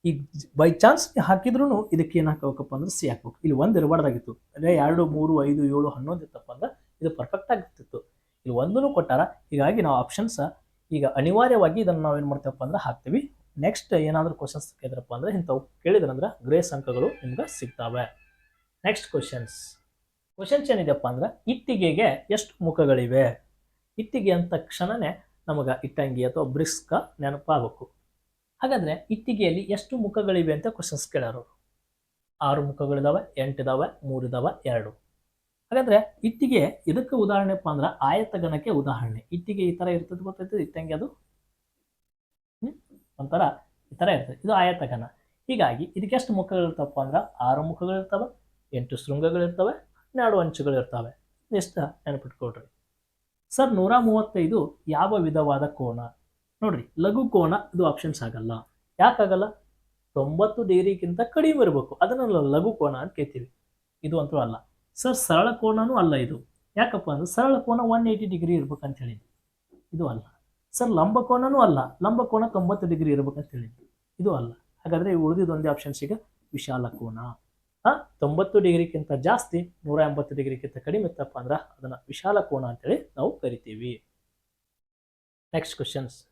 ಈಗ ಬೈ ಚಾನ್ಸ್ ಹಾಕಿದ್ರು ಇದಕ್ಕೆ ಏನು ಹಾಕಬೇಕಪ್ಪ ಅಂದ್ರೆ ಸಿ ಹಾಕ್ಬೇಕು. ಇಲ್ಲಿ ಒಂದು ಇರಬಾರ್ದಾಗಿತ್ತು ಅಂದರೆ ಎರಡು, ಮೂರು, ಐದು, ಏಳು, ಹನ್ನೊಂದು ಇತ್ತಪ್ಪ ಅಂದ್ರೆ ಇದು ಪರ್ಫೆಕ್ಟ್ ಆಗಿರ್ತಿತ್ತು ಇಲ್ಲಿ ಒಂದೂ ಕೊಟ್ಟಾರ. ಹೀಗಾಗಿ ನಾವು ಆಪ್ಷನ್ಸ್ ಈಗ ಅನಿವಾರ್ಯವಾಗಿ ಇದನ್ನು ನಾವೇನು ಮಾಡ್ತೇವಪ್ಪ ಅಂದ್ರೆ ಹಾಕ್ತೀವಿ. ನೆಕ್ಸ್ಟ್ ಏನಾದರೂ ಕ್ವಶನ್ಸ್ ಕೇಳಿದ್ರಪ್ಪ ಅಂದ್ರೆ ಇಂಥವು ಕೇಳಿದ್ರಂದ್ರೆ ಗ್ರೇಸ್ ಅಂಕಗಳು ನಿಮ್ಗೆ ಸಿಗ್ತಾವೆ. ನೆಕ್ಸ್ಟ್ ಕ್ವಶನ್ಸ್ ಕ್ವಶನ್ಸ್ ಏನಿದೆಪ್ಪ ಅಂದ್ರೆ ಇಟ್ಟಿಗೆಗೆ ಎಷ್ಟು ಮುಖಗಳಿವೆ? ಇಟ್ಟಿಗೆ ಅಂತ ತಕ್ಷಣನೇ ನಮಗೆ ಇಟ್ಟಂಗಿ ಅಥವಾ ಬ್ರಿಸ್ಕ ನೆನಪಾಗಬೇಕು. ಹಾಗಾದ್ರೆ ಇಟ್ಟಿಗೆಯಲ್ಲಿ ಎಷ್ಟು ಮುಖಗಳಿವೆ ಅಂತ ಕ್ವಶನ್ಸ್ ಕೇಳೋರು. ಆರು ಮುಖಗಳಿದಾವೆ ಎಂಟಿದಾವೆ ಮೂರಿದಾವೆ ಎರಡು. ಹಾಗಾದ್ರೆ ಇಟ್ಟಿಗೆ ಇದಕ್ಕೆ ಉದಾಹರಣೆಪ್ಪ ಅಂದ್ರೆ ಆಯತಗಣಕ್ಕೆ ಉದಾಹರಣೆ. ಇಟ್ಟಿಗೆ ಈ ಥರ ಇರ್ತದೆ ಗೊತ್ತೈತದೆ ಇತ್ತಂಗೆ ಅದು? ಒಂಥರ ಈ ಥರ ಇರ್ತದೆ. ಇದು ಆಯತಗಣ. ಹೀಗಾಗಿ ಇದಕ್ಕೆ ಎಷ್ಟು ಮುಖಗಳಿರ್ತಾವಪ್ಪ ಅಂದ್ರೆ ಆರು ಮುಖಗಳಿರ್ತವೆ ಎಂಟು ಶೃಂಗಗಳಿರ್ತವೆ ಹನ್ನೆರಡು ಅಂಚುಗಳಿರ್ತವೆ ಎಷ್ಟು ನೆನಪಿಟ್ಕೊಳ್ರಿ. ಸರ್, ನೂರ ಮೂವತ್ತೈದು ಯಾವ ವಿಧವಾದ ಕೋನ? ನೋಡ್ರಿ, ಲಘು ಕೋನ ಇದು ಆಪ್ಷನ್ಸ್ ಆಗಲ್ಲ. ಯಾಕಾಗಲ್ಲ? ತೊಂಬತ್ತು ಡಿಗ್ರಿಗಿಂತ ಕಡಿಮೆ ಇರಬೇಕು. ಅದನ್ನ ಲಘು ಕೋನ ಅಂತ ಕೇಳ್ತೀವಿ. ಇದು ಅಂತೂ ಅಲ್ಲ. ಸರ್ ಸರಳ ಕೋನನೂ ಅಲ್ಲ ಇದು. ಯಾಕಪ್ಪ ಅಂದ್ರೆ ಸರಳ ಕೋನ ಒನ್ ಏಯ್ಟಿ ಡಿಗ್ರಿ ಅಂತ ಹೇಳಿದ್ವಿ ಇದು ಅಲ್ಲ. ಸರ್ ಲಂಬ ಕೋನನೂ ಅಲ್ಲ. ಲಂಬ ಕೋನ ತೊಂಬತ್ತು ಡಿಗ್ರಿ ಇರ್ಬೇಕಂತ ಹೇಳಿದ್ವಿ ಇದು ಅಲ್ಲ. ಹಾಗಾದ್ರೆ ಉಳಿದಿದ್ದು ಒಂದೇ ಆಪ್ಷನ್ಸ್ ಈಗ ವಿಶಾಲ ಕೋನ. ಆ ತೊಂಬತ್ತು ಡಿಗ್ರಿಗಿಂತ ಜಾಸ್ತಿ ನೂರ ಎಂಬತ್ತು ಡಿಗ್ರಿಗಿಂತ ಕಡಿಮೆ ಇತ್ತಪ್ಪ ಅಂದ್ರೆ ಅದನ್ನ ವಿಶಾಲ ಕೋನ ಅಂತೇಳಿ ನಾವು ಕರಿತೀವಿ. ನೆಕ್ಸ್ಟ್ ಕ್ವಶನ್ಸ್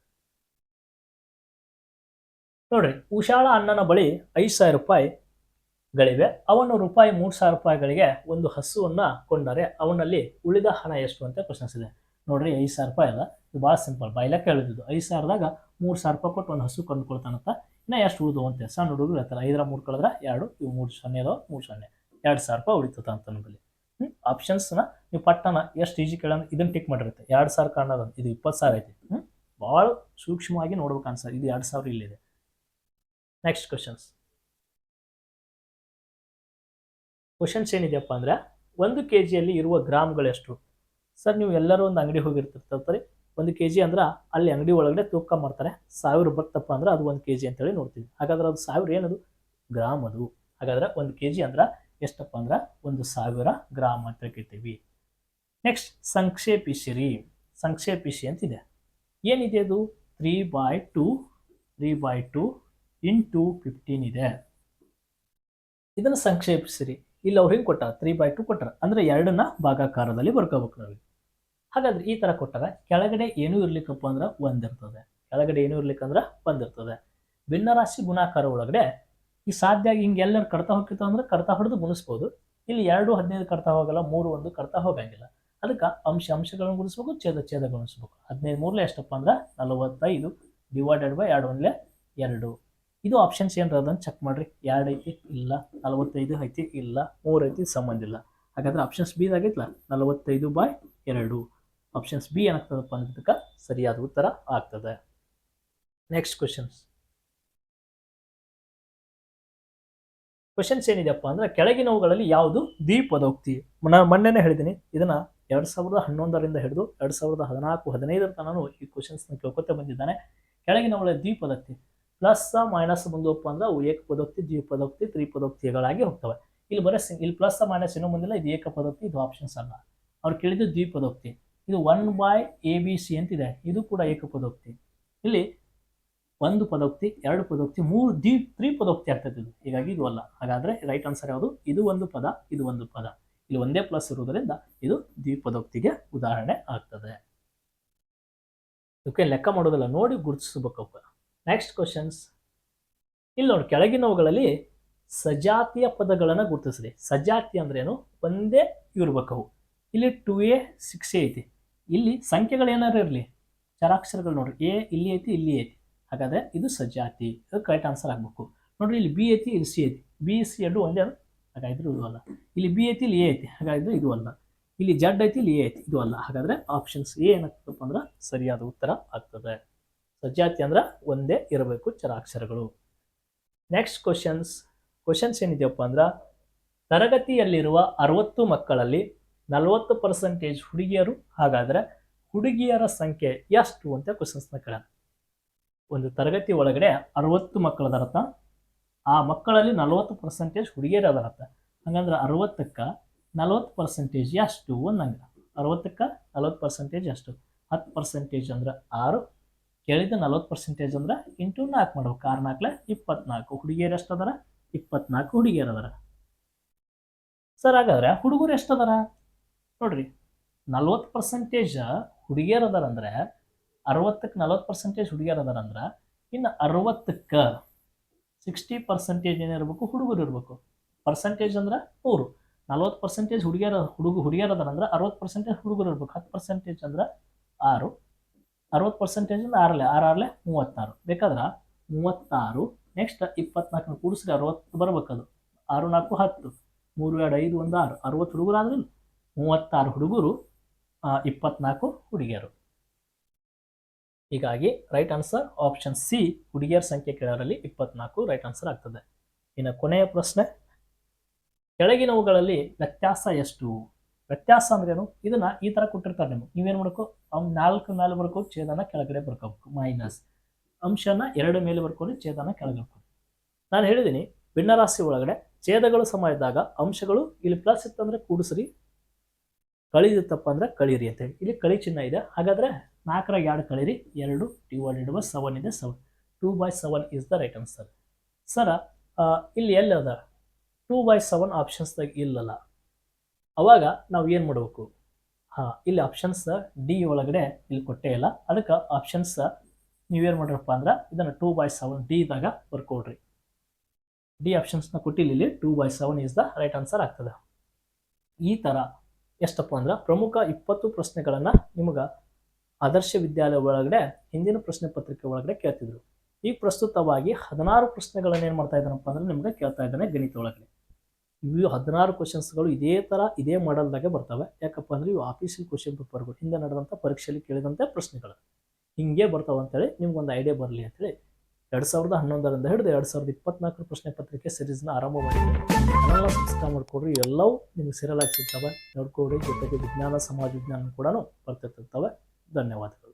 ನೋಡ್ರಿ, ಉಷಾಳ ಅಣ್ಣನ ಬಳಿ ಐದು ಸಾವಿರ ರೂಪಾಯಿಗಳಿವೆ ಅವನು ರೂಪಾಯಿ ಮೂರು ಸಾವಿರ ರೂಪಾಯಿಗಳಿಗೆ ಒಂದು ಹಸುವನ್ನ ಕೊಂಡರೆ ಅವನಲ್ಲಿ ಉಳಿದ ಹಣ ಎಷ್ಟು ಅಂತ ಕ್ವಶನ್ಸ್ ಇದೆ ನೋಡ್ರಿ, ಐದು ಸಾವಿರ ರೂಪಾಯಿ ಅಲ್ಲ. ಇದು ಭಾಳ ಸಿಂಪಲ್. ಬಾಯ್ಲಕ್ಕೆ ಹೇಳಿದ್ದು ಐದು ಸಾವಿರದಾಗ ಮೂರು ಸಾವಿರ ರೂಪಾಯಿ ಕೊಟ್ಟು ಒಂದು ಹಸು ಕೊಂಡ್ಕೊಳ್ತಾನಂತ ಇನ್ನ ಎಷ್ಟು ಉಳಿದು ಅಂತ ಸಣ್ಣ ಹುಡುಗರು ಹೇಳ್ತಾರೆ. ಐದರ ಮೂರು ಕಳೆದ್ರೆ ಎರಡು, ಇವು ಮೂರು ಸೊನ್ನೆ ಅದಾವ, ಮೂರು ಸೊನ್ನೆ. ಎರಡು ಸಾವಿರ ರೂಪಾಯಿ ಉಳಿತದ ಅಂತ ನಮ್ಮಲ್ಲಿ. ಹ್ಞೂ ಆಪ್ಷನ್ಸ್ನ ನೀವು ಪಟ್ಟಣ ಎಷ್ಟು ಈಜಿ ಕೇಳೋಣ ಇದನ್ನ ಟಿಕ್ ಮಾಡಿರುತ್ತೆ. ಎರಡು ಸಾವಿರ ಕಾಣೋದು ಇದು ಇಪ್ಪತ್ತು ಸಾವಿರ ಐತಿ. ಹ್ಞೂ ಭಾಳ ಸೂಕ್ಷ್ಮವಾಗಿ ನೋಡ್ಬೇಕು ಅನ್ಸರ್ ಇದು ಎರಡು ಸಾವಿರ ಇಲ್ಲಿದೆ. ನೆಕ್ಸ್ಟ್ ಕ್ವಶನ್ಸ್ ಕ್ವಶನ್ಸ್ ಏನಿದೆಯಪ್ಪ ಅಂದ್ರೆ, ಒಂದು ಕೆ ಜಿಯಲ್ಲಿ ಇರುವ ಗ್ರಾಮ್ಗಳೆಷ್ಟು ಸರ್, ನೀವು ಎಲ್ಲರೂ ಒಂದು ಅಂಗಡಿ ಹೋಗಿರ್ತಿರ್ತಾರೆ ಒಂದು ಕೆ ಜಿ ಅಂದ್ರೆ ಅಲ್ಲಿ ಅಂಗಡಿ ಒಳಗಡೆ ತೂಕ ಮಾಡ್ತಾರೆ. ಸಾವಿರ ಬರ್ತಪ್ಪ ಅಂದ್ರೆ ಅದು ಒಂದು ಕೆ ಜಿ ಅಂತೇಳಿ ನೋಡ್ತೀವಿ. ಹಾಗಾದ್ರೆ ಅದು ಸಾವಿರ ಏನದು? ಗ್ರಾಮ್ ಅದು. ಹಾಗಾದ್ರೆ ಒಂದು ಕೆ ಜಿ ಅಂದ್ರೆ ಎಷ್ಟಪ್ಪ ಅಂದ್ರೆ ಒಂದು ಸಾವಿರ ಗ್ರಾಮ್ ಅಂತ ಕೇಳ್ತೀವಿ ನೆಕ್ಸ್ಟ್ ಸಂಕ್ಷೇಪಿಸಿರಿ. ಸಂಕ್ಷೇಪಿಸಿ ಅಂತಿದೆ. ಏನಿದೆ ಅದು? Three by two three by two into fifteen ಇದೆ. ಇದನ್ನು ಸಂಕ್ಷೇಪಿಸಿರಿ. ಇಲ್ಲಿ ಅವ್ರು ಹಿಂಗೆ ಕೊಟ್ಟಾರ? ತ್ರೀ ಬೈ ಟು ಕೊಟ್ಟಾರ. ಅಂದ್ರೆ ಎರಡನ್ನ ಭಾಗಾಕಾರದಲ್ಲಿ ಬರ್ಕೋಬೇಕು ನಾವು ಹಾಗಾದ್ರೆ ಈ ತರ ಕೊಟ್ಟಾಗ ಕೆಳಗಡೆ ಏನೂ ಇರ್ಲಿಕ್ಕಪ್ಪ ಅಂದ್ರೆ ಒಂದಿರ್ತದೆ ಕೆಳಗಡೆ ಏನೂ ಇರ್ಲಿಕ್ಕಂದ್ರೆ ಒಂದಿರ್ತದೆ ಭಿನ್ನರಾಶಿ ಗುಣಾಕಾರ ಒಳಗಡೆ ಈ ಸಾಧ್ಯ ಹಿಂಗೆ ಎಲ್ಲರೂ ಕಡ್ತಾ ಹೋಗ್ತಿತ್ತು ಅಂದ್ರೆ ಕಡ್ತಾ ಹೊಡೆದು ಗುಣಿಸ್ಬೋದು. ಇಲ್ಲಿ ಎರಡು ಹದಿನೈದು ಕಡ್ತಾ ಹೋಗಲ್ಲ, ಮೂರು ಒಂದು ಕಡ್ತಾ ಹೋಗಂಗಿಲ್ಲ. ಅದಕ್ಕೆ ಅಂಶ ಅಂಶಗಳನ್ನು ಗುಣಿಸ್ಬೇಕು, ಛೇದ ಛೇದ ಗುಣಿಸ್ಬೇಕು. ಹದಿನೈದು ಮೂರಲೇ ಎಷ್ಟಪ್ಪ ಅಂದ್ರೆ ನಲವತ್ತೈದು ಡಿವೈಡೆಡ್ ಬೈ ಎರಡು ಒಂದ್ಲೆ ಎರಡು. ಇದು ಆಪ್ಷನ್ಸ್ ಏನ್ರ ಅದನ್ನು ಚೆಕ್ ಮಾಡ್ರಿ. ಎರಡು ಐತಿ, ಇಲ್ಲ. ನಲವತ್ತೈದು ಐತಿ, ಇಲ್ಲ. ಮೂರು ಐತಿ, ಸಂಬಂಧ ಇಲ್ಲ. ಹಾಗಾದ್ರೆ ಆಪ್ಷನ್ಸ್ ಬಿ ಆಗೈತಲ್ಲ ನಲವತ್ತೈದು ಬೈ ಎರಡು. ಆಪ್ಷನ್ಸ್ ಬಿ ಏನಾಗ್ತದಪ್ಪ ಅನ್ನೋದಕ್ಕೆ ಸರಿಯಾದ ಉತ್ತರ ಆಗ್ತದೆ. ನೆಕ್ಸ್ಟ್ ಕ್ವಶನ್ಸ್ ಕ್ವಶನ್ಸ್ ಏನಿದೆಯಪ್ಪ ಅಂದ್ರೆ, ಕೆಳಗಿನವುಗಳಲ್ಲಿ ಯಾವುದು ದ್ವಿಪದೋಕ್ತಿ? ನಾನು ಮೊನ್ನೆನೇ ಹೇಳಿದ್ದೀನಿ ಇದನ್ನ ಎರಡ್ ಸಾವಿರದ ಹನ್ನೊಂದರಿಂದ ಹಿಡಿದು ಎರಡ್ ಸಾವಿರದ ಹದಿನಾಲ್ಕು ಹದಿನೈದರ ತನಕ ಈ ಕ್ವಶನ್ಸ್ನ ಕೇಳ್ಕೊತ ಬಂದಿದ್ದಾನೆ. ಕೆಳಗಿನವುಗಳ ದ್ವಿಪದೋಕ್ತಿ. ಪ್ಲಸ್, ಮೈನಸ್ ಬಂದವಪ್ಪ ಅಂದ್ರೆ ಅವು ಏಕಪದೋಕ್ತಿ ದ್ವಿಪದೋಕ್ತಿ, ತ್ರಿಪದೋಕ್ತಿಗಳಾಗಿ ಹೋಗ್ತವೆ. ಇಲ್ಲಿ ಬರೀ ಇಲ್ಲಿ ಪ್ಲಸ್, ಮೈನಸ್ ಇನ್ನೂ ಮುಂದಿಲ್ಲ ಇದು ಏಕಪದೋಕ್ತಿ ಇದು ಆಪ್ಷನ್ಸ್ ಅಲ್ಲ. ಅವ್ರು ಕೇಳಿದ್ದು ದ್ವಿಪದೋಕ್ತಿ. ಇದು one by A B C ಅಂತಿದೆ. ಇದು ಕೂಡ ಏಕಪದೋಕ್ತಿ ಇಲ್ಲಿ ಒಂದು ಪದೋಕ್ತಿ, ಎರಡು ಪದೋಕ್ತಿ, ಮೂರು ದ್ವಿ, ತ್ರಿಪದೋಕ್ತಿ ಆಗ್ತದೆ ಇದು. ಹೀಗಾಗಿ ಇದು ಅಲ್ಲ. ಹಾಗಾದ್ರೆ ರೈಟ್ ಆನ್ಸರ್ ಯಾವುದು? ಇದು ಒಂದು ಪದ, ಇದು ಒಂದು ಪದ. ಇಲ್ಲಿ ಒಂದೇ ಪ್ಲಸ್ ಇರುವುದರಿಂದ ಇದು ದ್ವಿಪದೋಕ್ತಿಗೆ ಉದಾಹರಣೆ ಆಗ್ತದೆ. ಇದಕ್ಕೆ ಲೆಕ್ಕ ಮಾಡೋದಲ್ಲ ನೋಡಿ ಗುರುತಿಸಬೇಕು ನೆಕ್ಸ್ಟ್ ಕ್ವಶನ್ಸ್ ಇಲ್ಲಿ ನೋಡಿ, ಕೆಳಗಿನವುಗಳಲ್ಲಿ ಸಜಾತಿಯ ಪದಗಳನ್ನು ಗುರುತಿಸ್ರಿ. ಸಜಾತಿ ಅಂದ್ರೇನು? ಒಂದೇ ಇರ್ಬೇಕವು. ಇಲ್ಲಿ ಟು ಎ ಸಿಕ್ಸ್ ಎ ಐತಿ. ಇಲ್ಲಿ ಸಂಖ್ಯೆಗಳು ಏನಾರು ಇರಲಿ. ಚರಾಕ್ಷರಗಳು ನೋಡ್ರಿ. ಎ ಇಲ್ಲಿ ಐತಿ ಇಲ್ಲಿ ಐತಿ. ಹಾಗಾದ್ರೆ ಇದು ಸಜಾತಿ. ಇದು ಕರೆಕ್ಟ್ ಆನ್ಸರ್ ಆಗಬೇಕು. ನೋಡ್ರಿ, ಇಲ್ಲಿ ಬಿ ಐತಿ, ಇಲ್ಲಿ ಸಿ ಐತಿ. ಬಿ ಸಿ ಎರಡು ಒಂದೇ ಅಲ್ಲ. ಹಾಗಾದ್ರೆ ಇದು ಅಲ್ಲ. ಇಲ್ಲಿ ಬಿ ಐತಿ, ಇಲ್ಲಿ ಎ ಐತಿ. ಹಾಗಾದ್ರೆ ಇದು ಅಲ್ಲ. ಇಲ್ಲಿ ಜಡ್ ಐತಿ, ಇಲ್ಲಿ ಎ ಐತಿ. ಇದು ಅಲ್ಲ. ಹಾಗಾದ್ರೆ ಆಪ್ಷನ್ಸ್ ಎ ಏನಾಗ್ತದಪ್ಪ ಅಂದ್ರೆ ಸರಿಯಾದ ಉತ್ತರ ಆಗ್ತದೆ. ಸಜಾತಿ ಅಂದ್ರೆ ಒಂದೇ ಇರಬೇಕು ಚರಾಕ್ಷರಗಳು. ನೆಕ್ಸ್ಟ್ ಕ್ವಶನ್ಸ್ ಕ್ವಶನ್ಸ್ ಏನಿದೆಯಪ್ಪ ಅಂದ್ರೆ, ತರಗತಿಯಲ್ಲಿರುವ ಅರವತ್ತು ಮಕ್ಕಳಲ್ಲಿ ನಲವತ್ತು ಪರ್ಸೆಂಟೇಜ್ ಹುಡುಗಿಯರು, ಹಾಗಾದ್ರೆ ಹುಡುಗಿಯರ ಸಂಖ್ಯೆ ಎಷ್ಟು ಅಂತ ಕ್ವಶನ್ಸ್ನ ಕೇಳ ಒಂದು ತರಗತಿ ಒಳಗಡೆ ಅರವತ್ತು ಮಕ್ಕಳದರತ್ತ ಆ ಮಕ್ಕಳಲ್ಲಿ ನಲವತ್ತು ಪರ್ಸೆಂಟೇಜ್ ಹುಡುಗಿಯರು ಅದರತ್ತ ಹಂಗಂದ್ರೆ ಅರವತ್ತಕ್ಕೆ ನಲವತ್ತು ಪರ್ಸೆಂಟೇಜ್ ಎಷ್ಟು ಒಂದಂಗ ಅರವತ್ತಕ್ಕೆ ನಲವತ್ತು ಪರ್ಸೆಂಟೇಜ್ ಎಷ್ಟು? ಹತ್ತು ಪರ್ಸೆಂಟೇಜ್ ಅಂದ್ರೆ ಆರು ಕೇಳಿದ ನಲ್ವತ್ತು ಪರ್ಸೆಂಟೇಜ್ ಅಂದ್ರೆ ಇಂಟು ನಾಲ್ಕು ಮಾಡ್ಬೇಕು ಆರು ನಾಲ್ಕಲೆ ಇಪ್ಪತ್ನಾಲ್ಕು ಹುಡುಗಿಯರು ಎಷ್ಟು ಅದಾರ ಇಪ್ಪತ್ನಾಲ್ಕು ಹುಡುಗಿಯರು ಅದಾರ ಸರ್ ಹಾಗಾದ್ರೆ ಹುಡುಗರು ಎಷ್ಟು ಅದಾರ ನೋಡ್ರಿ, ನಲ್ವತ್ತು ಪರ್ಸೆಂಟೇಜ್ ಹುಡುಗಿಯರು ಅದಾರ ಅರವತ್ತಕ್ಕೆ ನಲ್ವತ್ತು ಪರ್ಸೆಂಟೇಜ್ ಹುಡುಗಿಯರು ಅದಾರ ಇನ್ನು ಅರವತ್ತಕ್ಕೆ ಸಿಕ್ಸ್ಟಿ ಪರ್ಸೆಂಟೇಜ್ ಏನಿರಬೇಕು ಹುಡುಗರು ಇರಬೇಕು. ಪರ್ಸೆಂಟೇಜ್ ಅಂದ್ರೆ ನೂರು ನಲ್ವತ್ತು ಪರ್ಸೆಂಟೇಜ್ ಹುಡುಗಿಯರ ಹುಡುಗ ಹುಡುಗಿಯರ ಅದಾರ ಅಂದ್ರೆ ಅರವತ್ತು ಪರ್ಸೆಂಟೇಜ್ ಹುಡುಗರು ಇರ್ಬೇಕು. ಹತ್ತು ಪರ್ಸೆಂಟೇಜ್ ಅಂದ್ರೆ ಆರು. ಅರವತ್ತು ಪರ್ಸೆಂಟೇಜ್ ಅಂದ್ರೆ ಆರಲೆ ಆರು ಆರಲೆ ಮೂವತ್ತಾರು. ಬೇಕಾದ್ರೆ ಮೂವತ್ತಾರು ನೆಕ್ಸ್ಟ್ ಇಪ್ಪತ್ನಾಲ್ಕನ ಕೂಡಿಸ್ರಿ ಅರವತ್ತು ಬರ್ಬೇಕದು. ಆರು, ನಾಲ್ಕು, ಹತ್ತು. ಮೂರು, ಎರಡು, ಐದು, ಒಂದು, ಆರು. ಅರವತ್ತು ಹುಡುಗರು ಆದ್ರೆ ಮೂವತ್ತಾರು ಹುಡುಗರು ಇಪ್ಪತ್ನಾಲ್ಕು ಹುಡುಗಿಯರು. ಹೀಗಾಗಿ ರೈಟ್ ಆನ್ಸರ್ ಆಪ್ಷನ್ ಸಿ ಹುಡುಗಿಯರ ಸಂಖ್ಯೆ ಕೇಳೋರಲ್ಲಿ ಇಪ್ಪತ್ನಾಲ್ಕು ರೈಟ್ ಆನ್ಸರ್ ಆಗ್ತದೆ. ಇನ್ನು ಕೊನೆಯ ಪ್ರಶ್ನೆ, ಕೆಳಗಿನವುಗಳಲ್ಲಿ ವ್ಯತ್ಯಾಸ ಎಷ್ಟು? ವ್ಯತ್ಯಾಸ ಅಂದ್ರೇನು ಇದನ್ನ ಈ ತರ ಕೊಟ್ಟಿರ್ತಾರೆ ನಿಮ್ಗೆ. ನೀವೇನು ಮಾಡಬೇಕು ಅವ್ನು ನಾಲ್ಕು ಮೇಲೆ ಬರ್ಕೋ, ಛೇದನ ಕೆಳಗಡೆ ಬರ್ಕೋಬೇಕು. ಮೈನಸ್ ಅಂಶನ ಎರಡು ಮೇಲೆ ಬರ್ಕೊಂಡು ಛೇದನ ಕೆಳಗಡೆ ಬರ್ಕೊ ನಾನು ಹೇಳಿದ್ದೀನಿ ಭಿನ್ನರಾಶಿ ಒಳಗಡೆ ಛೇದಗಳು ಸಮ ಇದ್ದಾಗ ಅಂಶಗಳು ಇಲ್ಲಿ ಪ್ಲಸ್ ಇತ್ತಂದ್ರೆ ಕೂಡಿಸ್ರಿ. ಕಳಿದಿತ್ತಪ್ಪ ಅಂದ್ರೆ ಕಳೀರಿ ಅಂತ ಹೇಳಿ. ಇಲ್ಲಿ ಕಳಿ ಚಿನ್ನ ಇದೆ. ಹಾಗಾದ್ರೆ ನಾಲ್ಕರ ಎರಡು ಕಳೀರಿ? ಎರಡು ಡಿವೈಡೆಡ್ ಬೈ ಸೆವೆನ್ ಇದೆ. Seven two by seven is the right answer ಸರ ಇಲ್ಲಿ ಎಲ್ಲಿ ಅದ? ಟೂ ಬೈ ಸೆವೆನ್ ಆಪ್ಷನ್ಸ್ದಾಗ ಇಲ್ಲಲ್ಲ. ಅವಾಗ ನಾವು ಏನು ಮಾಡಬೇಕು? ಹಾಂ, ಇಲ್ಲಿ ಆಪ್ಷನ್ಸ್ ಡಿ ಒಳಗಡೆ ಇಲ್ಲಿ ಕೊಟ್ಟೇ ಇಲ್ಲ. ಅದಕ್ಕೆ ಆಪ್ಷನ್ಸ್ ನೀವು ಏನು ಮಾಡ್ರಪ್ಪ ಅಂದ್ರೆ ಇದನ್ನು ಟೂ ಬೈ ಸೆವೆನ್ ಡಿದಾಗ ಬರ್ಕೊಡ್ರಿ. ಡಿ ಆಪ್ಷನ್ಸ್ನ ಕೊಟ್ಟಿಲ್ಲ ಇಲ್ಲಿ two by seven is the right answer ಆಗ್ತದೆ. ಈ ಥರ ಎಷ್ಟಪ್ಪ ಅಂದ್ರೆ ಪ್ರಮುಖ ಇಪ್ಪತ್ತು ಪ್ರಶ್ನೆಗಳನ್ನು ನಿಮಗೆ ಆದರ್ಶ ವಿದ್ಯಾಲಯ ಒಳಗಡೆ, ಹಿಂದಿನ ಪ್ರಶ್ನೆ ಪತ್ರಿಕೆ ಒಳಗಡೆ ಕೇಳ್ತಿದ್ರು. ಈಗ ಪ್ರಸ್ತುತವಾಗಿ ಹದಿನಾರು ಪ್ರಶ್ನೆಗಳನ್ನ ಏನು ಮಾಡ್ತಾ ಇದ್ದಾನಪ್ಪ ಅಂದ್ರೆ ನಿಮ್ಗೆ ಕೇಳ್ತಾ ಇದ್ದಾನೆ ಗಣಿತ ಒಳಗಡೆ. ಇವು ಹದಿನಾರು ಕ್ವಶನ್ಸ್ಗಳು ಇದೇ ಥರ ಇದೇ ಮಾಡಲ್ದಾಗೆ ಬರ್ತವೆ. ಯಾಕಪ್ಪ ಅಂದ್ರೆ ಇವು ಆಫೀಸಿಯಲ್ ಕ್ವಶನ್ ಪೇಪರ್ಗಳು ಹಿಂದೆ ನಡೆದಂಥ ಪರೀಕ್ಷೆಯಲ್ಲಿ ಕೇಳಿದಂಥ ಪ್ರಶ್ನೆಗಳು. ಹಿಂಗೆ ಬರ್ತಾವೆ ಅಂತೇಳಿ ನಿಮ್ಗೊಂದು ಐಡಿಯಾ ಬರಲಿ ಅಂತೇಳಿ ಎರಡು ಸಾವಿರದ ಹನ್ನೊಂದರಿಂದ ಹಿಡಿದು ಎರಡು ಸಾವಿರದ ಇಪ್ಪತ್ನಾಲ್ಕರ ಪ್ರಶ್ನೆ ಪತ್ರಿಕೆ ಸಿರೀಸ್ನ ಆರಂಭ ಮಾಡಿದ್ದೀನಿ ಸಬ್ಸ್ಕ್ರೈಬ್ ಮಾಡಿಕೊಡ್ರಿ, ಎಲ್ಲವೂ ನಿಮ್ಗೆ ಆಗಿ ಸಿಗ್ತವೆ. ನೋಡ್ಕೊಡ್ರಿ ಜೊತೆಗೆ ವಿಜ್ಞಾನ, ಸಮಾಜ ವಿಜ್ಞಾನ ಕೂಡ ಬರ್ತಿರ್ತಿರ್ತವೆ. ಧನ್ಯವಾದಗಳು.